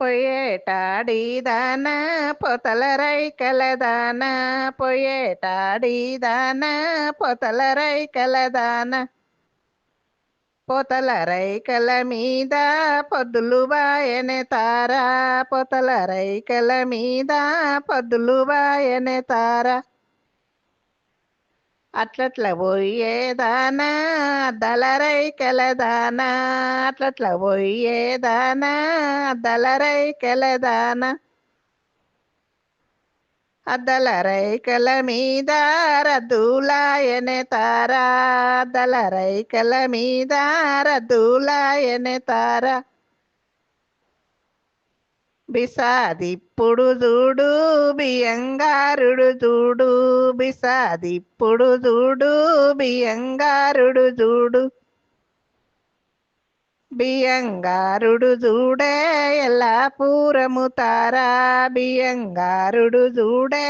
పొయ్యేటాడిదాన పొతల రైకలదాన పొయ్యేటాడిదాన పొతల రైకలదాన. పొతల రైకల మీద పొద్దులు బాయనే తారా పొతల రైకల మీద పొద్దులు బాయనే తారా. అట్లట్ల పోయేదానా దళరైకెలదానా అట్లట్ల పోయేదానా దళరైకెలదానా అద్దల రైకల మీద రద్దులాయనే తారా అద్దల రైకల మీద రద్దులాయనే తారా. బిసాదిప్పుడు చూడు బియంగారుడు చూడు బిసాదిప్పుడు చూడు బియంగారుడు చూడు బియ్యంగారుడు చూడే ఎలా పూరము తారా? బియంగారుడు చూడే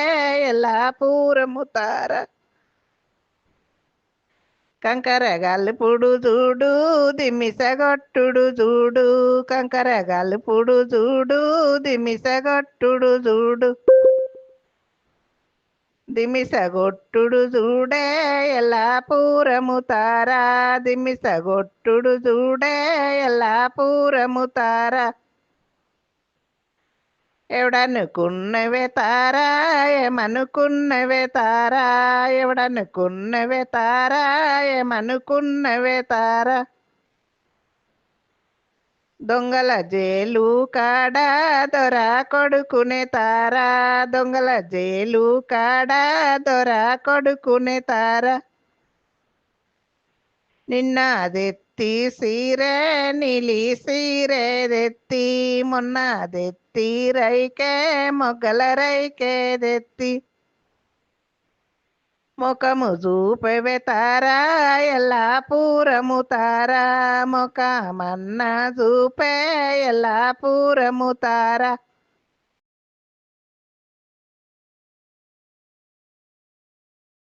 ఎలా పూరము తారా? కంకరగల్పుడు చూడు దిమిసగొట్టుడు చూడు కంకరగల్పుడు చూడు దిమిసగొట్టుడు చూడు దిమిసగొట్టుడు చూడే ఎలా పూరము తారా. దిమిసగొట్టుడు చూడే ఎలా పూరము తారా. ఎవడనుకున్నవే తారా ఏమనుకున్నవే తారా ఎవడనుకున్నవే తారా ఏమనుకున్నవే తారా. దొంగల జేలు కాడ దొర కొడుకునే తారా దొంగల జేలు కాడ దొర కొడుకునే తారా. నిన్న అదే సీరే నీలి సీరేదెత్తి మొన్న అదెత్తి రైకే మొగ్గల రైకేదెత్తి ముఖము చూపెవే తారా ఎలా పూరము తారా. ముఖమన్న చూపే ఎలా పూరము తారా.